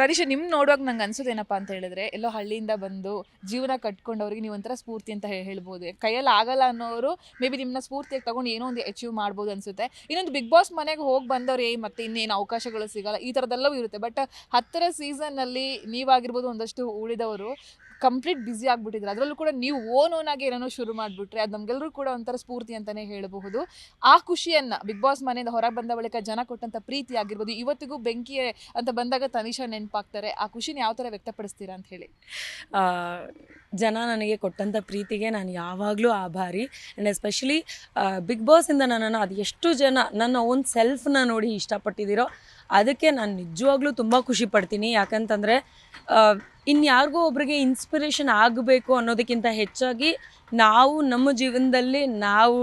ತರೀಶ ನಿಮ್ ನೋಡುವಾಗ ನಂಗೆ ಏನಪ್ಪ ಅಂತ ಹೇಳಿದ್ರೆ, ಎಲ್ಲೋ ಹಳ್ಳಿಯಿಂದ ಬಂದು ಜೀವನ ಕಟ್ಕೊಂಡವ್ರಿಗೆ ನೀವು ಒಂಥರ ಸ್ಫೂರ್ತಿ ಅಂತ ಹೇಳ್ಬೋದು. ಕೈಯಲ್ಲಿ ಆಗಲ್ಲ ಅನ್ನೋರು ಮೇ ಬಿ ನಿಮ್ಮನ್ನ ಸ್ಫೂರ್ತಿಯಾಗಿ ತಗೊಂಡು ಏನೋ ಒಂದು ಅಚೀವ್ ಮಾಡ್ಬೋದು ಅನ್ಸುತ್ತೆ. ಇನ್ನೊಂದು ಬಿಗ್ ಬಾಸ್ ಮನೆಗೆ ಹೋಗಿ ಬಂದವ್ರು ಏ ಮತ್ತೆ ಇನ್ನೇನು ಅವಕಾಶಗಳು ಸಿಗಲ್ಲ, ಈ ಥರದ್ದೆಲ್ಲವೂ ಇರುತ್ತೆ. ಬಟ್ ಹತ್ತರ ಸೀಸನ್ನಲ್ಲಿ ನೀವಾಗಿರ್ಬೋದು ಒಂದಷ್ಟು ಉಳಿದವರು ಕಂಪ್ಲೀಟ್ ಬ್ಯುಸಿ ಆಗಿಬಿಟ್ಟಿದ್ರು. ಅದರಲ್ಲೂ ಕೂಡ ನೀವು ಓನ್ ಓನ್ ಆಗಿ ಏನೋ ಶುರು ಮಾಡಿಬಿಟ್ರೆ ಅದು ನಮ್ಗೆಲ್ಲರೂ ಕೂಡ ಒಂಥರ ಸ್ಫೂರ್ತಿ ಅಂತಾನೆ ಹೇಳಬಹುದು. ಆ ಖುಷಿಯನ್ನ ಬಿಗ್ ಬಾಸ್ ಮನೆಯಿಂದ ಹೊರಗೆ ಬಂದ ಬಳಿಕ ಜನ ಕೊಟ್ಟಂತ ಪ್ರೀತಿ ಆಗಿರ್ಬೋದು, ಇವತ್ತಿಗೂ ಬೆಂಕಿ ಅಂತ ಬಂದಾಗ ತನಿಷಾ ನೆನಪಾಗ್ತಾರೆ, ಆ ಖುಷಿನ ಯಾವ ಥರ ವ್ಯಕ್ತಪಡಿಸ್ತೀರಾ ಅಂತ ಹೇಳಿ. ಜನ ನನಗೆ ಕೊಟ್ಟಂಥ ಪ್ರೀತಿಗೆ ನಾನು ಯಾವಾಗಲೂ ಆಭಾರಿ. ಆ್ಯಂಡ್ ಎಸ್ಪೆಷಲಿ ಬಿಗ್ ಬಾಸಿಂದ ನನ್ನನ್ನು ಅದು ಎಷ್ಟು ಜನ ನನ್ನ ಓನ್ ಸೆಲ್ಫ್ನ ನೋಡಿ ಇಷ್ಟಪಟ್ಟಿದ್ದೀರೋ, ಅದಕ್ಕೆ ನಾನು ನಿಜವಾಗ್ಲೂ ತುಂಬ ಖುಷಿ ಪಡ್ತೀನಿ. ಯಾಕಂತಂದರೆ ಇನ್ಯಾರಿಗೂ ಒಬ್ರಿಗೆ ಇನ್ಸ್ಪಿರೇಷನ್ ಆಗಬೇಕು ಅನ್ನೋದಕ್ಕಿಂತ ಹೆಚ್ಚಾಗಿ ನಾವು ನಮ್ಮ ಜೀವನದಲ್ಲಿ ನಾವು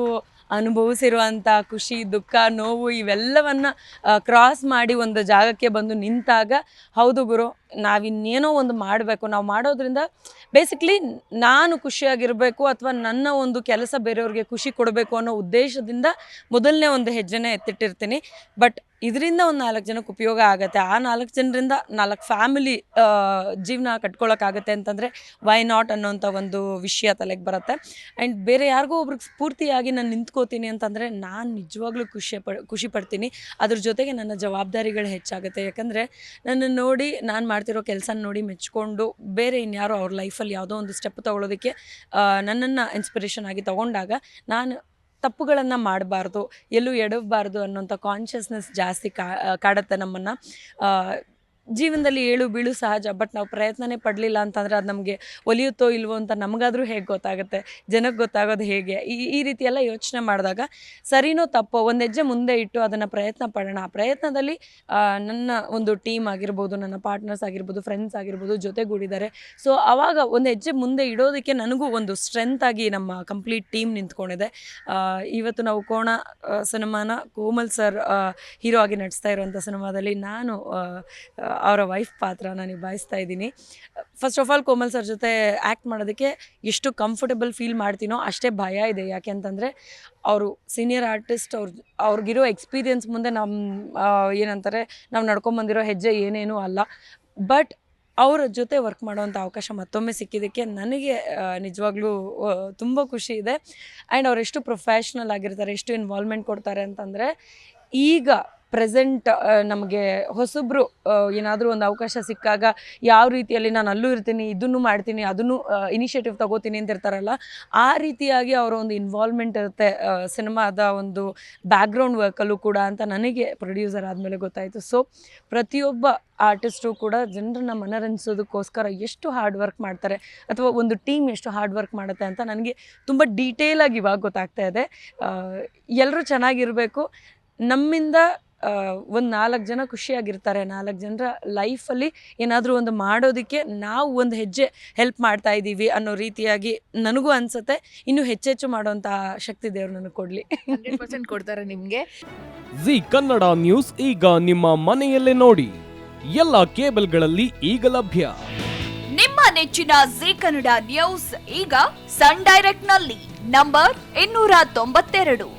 ಅನುಭವಿಸಿರುವಂಥ ಖುಷಿ, ದುಃಖ, ನೋವು ಇವೆಲ್ಲವನ್ನು ಕ್ರಾಸ್ ಮಾಡಿ ಒಂದು ಜಾಗಕ್ಕೆ ಬಂದು ನಿಂತಾಗ, ಹೌದು ಗುರು, ನಾವಿನ್ನೇನೋ ಒಂದು ಮಾಡಬೇಕು. ನಾವು ಮಾಡೋದ್ರಿಂದ ಬೇಸಿಕ್ಲಿ ನಾನು ಖುಷಿಯಾಗಿರಬೇಕು ಅಥವಾ ನನ್ನ ಒಂದು ಕೆಲಸ ಬೇರೆಯವ್ರಿಗೆ ಖುಷಿ ಕೊಡಬೇಕು ಅನ್ನೋ ಉದ್ದೇಶದಿಂದ ಮೊದಲನೇ ಒಂದು ಹೆಜ್ಜೆನೇ ಎತ್ತಿಟ್ಟಿರ್ತೀನಿ. ಬಟ್ ಇದರಿಂದ ಒಂದು ನಾಲ್ಕು ಜನಕ್ಕೆ ಉಪಯೋಗ ಆಗುತ್ತೆ. ಆ ನಾಲ್ಕು ಜನರಿಂದ ನಾಲ್ಕು ಫ್ಯಾಮಿಲಿ ಜೀವನ ಕಟ್ಕೊಳ್ಳೋಕ್ಕಾಗತ್ತೆ ಅಂತಂದರೆ ವೈ ನಾಟ್ ಅನ್ನೋಂಥ ಒಂದು ವಿಷಯ ತಲೆಗೆ ಬರುತ್ತೆ. ಆ್ಯಂಡ್ ಬೇರೆ ಯಾರಿಗೋ ಒಬ್ರಿಗೆ ಸ್ಫೂರ್ತಿಯಾಗಿ ನಾನು ನಿಂತ್ಕೋತೀನಿ ಅಂತಂದರೆ ನಾನು ನಿಜವಾಗ್ಲೂ ಖುಷಿ ಪಡ್, ಖುಷಿ ಪಡ್ತೀನಿ. ಅದ್ರ ಜೊತೆಗೆ ನನ್ನ ಜವಾಬ್ದಾರಿಗಳು ಹೆಚ್ಚಾಗುತ್ತೆ. ಯಾಕಂದರೆ ನನ್ನ ನೋಡಿ ನಾನು ಮಾಡ್ತಿರೋ ಕೆಲಸ ನೋಡಿ ಮೆಚ್ಕೊಂಡು ಬೇರೆ ಇನ್ಯಾರೋ ಅವ್ರ ಲೈಫಲ್ಲಿ ಯಾವುದೋ ಒಂದು ಸ್ಟೆಪ್ ತೊಗೊಳೋದಕ್ಕೆ ನನ್ನನ್ನು ಇನ್ಸ್ಪಿರೇಷನ್ ಆಗಿ ತೊಗೊಂಡಾಗ ನಾನು ತಪ್ಪುಗಳನ್ನು ಮಾಡಬಾರ್ದು ಎಲ್ಲೂ ಎಡವಬಾರ್ದು ಅನ್ನೋಂಥ ಕಾನ್ಷಿಯಸ್ನೆಸ್ ಜಾಸ್ತಿ ಕಾಡುತ್ತೆ ನಮ್ಮನ್ನು. ಜೀವನದಲ್ಲಿ ಏಳು ಬೀಳು ಸಹಜ, ಬಟ್ ನಾವು ಪ್ರಯತ್ನನೇ ಪಡಲಿಲ್ಲ ಅಂತಂದರೆ ಅದು ನಮಗೆ ಒಲಿಯುತ್ತೋ ಇಲ್ವೋ ಅಂತ ನಮಗಾದರೂ ಹೇಗೆ ಗೊತ್ತಾಗುತ್ತೆ? ಜನಕ್ಕೆ ಗೊತ್ತಾಗೋದು ಹೇಗೆ? ಈ ಈ ರೀತಿ ಎಲ್ಲ ಯೋಚನೆ ಮಾಡಿದಾಗ ಸರಿನೋ ತಪ್ಪೋ ಒಂದು ಹೆಜ್ಜೆ ಮುಂದೆ ಇಟ್ಟು ಅದನ್ನು ಪ್ರಯತ್ನ ಪಡೋಣ. ಆ ಪ್ರಯತ್ನದಲ್ಲಿ ನನ್ನ ಒಂದು ಟೀಮ್ ಆಗಿರ್ಬೋದು, ನನ್ನ ಪಾರ್ಟ್ನರ್ಸ್ ಆಗಿರ್ಬೋದು, ಫ್ರೆಂಡ್ಸ್ ಆಗಿರ್ಬೋದು ಜೊತೆಗೂಡಿದ್ದಾರೆ ಸೊ ಆವಾಗ ಒಂದು ಹೆಜ್ಜೆ ಮುಂದೆ ಇಡೋದಕ್ಕೆ ನನಗೂ ಒಂದು ಸ್ಟ್ರೆಂತ್ ಆಗಿ ನಮ್ಮ ಕಂಪ್ಲೀಟ್ ಟೀಮ್ ನಿಂತ್ಕೊಂಡಿದೆ. ಇವತ್ತು ನಾವು ಕೋಣ ಸಿನಿಮಾನ ಕೋಮಲ್ ಸರ್ ಹೀರೋ ಆಗಿ ನಟಿಸ್ತಾ ಇರುವಂಥ ಸಿನಿಮಾದಲ್ಲಿ ನಾನು ಅವರ ವೈಫ್ ಪಾತ್ರ ನಾನು ನಿಭಾಯಿಸ್ತಾ ಇದ್ದೀನಿ. First of all Komal sir ಜೊತೆ ಆ್ಯಕ್ಟ್ ಮಾಡೋದಕ್ಕೆ ಎಷ್ಟು ಕಂಫರ್ಟಬಲ್ ಫೀಲ್ ಮಾಡ್ತೀನೋ ಅಷ್ಟೇ ಭಯ ಇದೆ. ಯಾಕೆ ಅಂತಂದರೆ ಅವರು ಸೀನಿಯರ್ ಆರ್ಟಿಸ್ಟ್ ಅವ್ರ, ಅವ್ರಿಗಿರೋ ಎಕ್ಸ್ಪೀರಿಯನ್ಸ್ ಮುಂದೆ ನಮ್ಮ ಏನಂತಾರೆ, ನಾವು ನಡ್ಕೊಂಬಂದಿರೋ ಹೆಜ್ಜೆ ಏನೇನೂ ಅಲ್ಲ. ಬಟ್ ಅವರ ಜೊತೆ ವರ್ಕ್ ಮಾಡೋವಂಥ ಅವಕಾಶ ಮತ್ತೊಮ್ಮೆ ಸಿಕ್ಕಿದ್ದಕ್ಕೆ ನನಗೆ ನಿಜವಾಗ್ಲೂ ತುಂಬ ಖುಷಿ ಇದೆ. ಆ್ಯಂಡ್ ಅವರೆಷ್ಟು ಪ್ರೊಫೆಷ್ನಲ್ ಆಗಿರ್ತಾರೆ, ಎಷ್ಟು ಇನ್ವಾಲ್ವ್ಮೆಂಟ್ ಕೊಡ್ತಾರೆ ಅಂತಂದರೆ ಈಗ ಪ್ರೆಸೆಂಟ್ ನಮಗೆ ಹೊಸಬ್ರು ಏನಾದರೂ ಒಂದು ಅವಕಾಶ ಸಿಕ್ಕಾಗ ಯಾವ ರೀತಿಯಲ್ಲಿ ನಾನು ಅಲ್ಲೂ ಇರ್ತೀನಿ, ಇದನ್ನು ಮಾಡ್ತೀನಿ, ಅದನ್ನು ಇನಿಷಿಯೇಟಿವ್ ತಗೋತೀನಿ ಅಂತ ಇರ್ತಾರಲ್ಲ, ಆ ರೀತಿಯಾಗಿ ಅವರ ಒಂದು ಇನ್ವಾಲ್ವ್ಮೆಂಟ್ ಇರುತ್ತೆ ಸಿನಿಮಾದ ಒಂದು ಬ್ಯಾಕ್ಗ್ರೌಂಡ್ ವರ್ಕಲ್ಲೂ ಕೂಡ ಅಂತ ನನಗೆ ಪ್ರೊಡ್ಯೂಸರ್ ಆದಮೇಲೆ ಗೊತ್ತಾಯಿತು. ಸೊ ಪ್ರತಿಯೊಬ್ಬ ಆರ್ಟಿಸ್ಟು ಕೂಡ ಜನರನ್ನ ಮನರಂಜಿಸೋದಕ್ಕೋಸ್ಕರ ಎಷ್ಟು ಹಾರ್ಡ್ ವರ್ಕ್ ಮಾಡ್ತಾರೆ, ಅಥವಾ ಒಂದು ಟೀಮ್ ಎಷ್ಟು ಹಾರ್ಡ್ ವರ್ಕ್ ಮಾಡುತ್ತೆ ಅಂತ ನನಗೆ ತುಂಬ ಡೀಟೇಲಾಗಿ ಇವಾಗ ಗೊತ್ತಾಗ್ತಾ ಇದೆ. ಎಲ್ಲರೂ ಚೆನ್ನಾಗಿರಬೇಕು, ನಮ್ಮಿಂದ ಒಂದು ನಾಲ್ಕು ಜನ ಖುಷಿಯಾಗಿರ್ತಾರೆ. ನಾಲ್ಕು ಜನರ ಲೈಫಲ್ಲಿ ಏನಾದರೂ ಒಂದು ಮಾಡೋದಕ್ಕೆ ನಾವು ಒಂದು ಹೆಜ್ಜೆ ಹೆಲ್ಪ್ ಮಾಡ್ತಾ ಇದ್ದೀವಿ ಅನ್ನೋ ರೀತಿಯಾಗಿ ನನಗೂ ಅನಿಸುತ್ತೆ. ಇನ್ನೂ ಹೆಚ್ಚೆಚ್ಚು ಮಾಡುವಂತಹ ಶಕ್ತಿ ದೇವ್ರು ನನಗೆ ಕೊಡಲಿ. ಪರ್ಸೆಂಟ್ ಕೊಡ್ತಾರೆ ನಿಮಗೆ. ಜಿ ಕನ್ನಡ ನ್ಯೂಸ್ ಈಗ ನಿಮ್ಮ ಮನೆಯಲ್ಲೇ ನೋಡಿ. ಎಲ್ಲ ಕೇಬಲ್ಗಳಲ್ಲಿ ಈಗ ಲಭ್ಯ. ನಿಮ್ಮ ನೆಚ್ಚಿನ ಜಿ ಕನ್ನಡ ನ್ಯೂಸ್ ಈಗ ಸನ್ ಡೈರೆಕ್ಟ್ನಲ್ಲಿ ನಂಬರ್ ಇನ್ನೂರ ತೊಂಬತ್ತೆರಡು.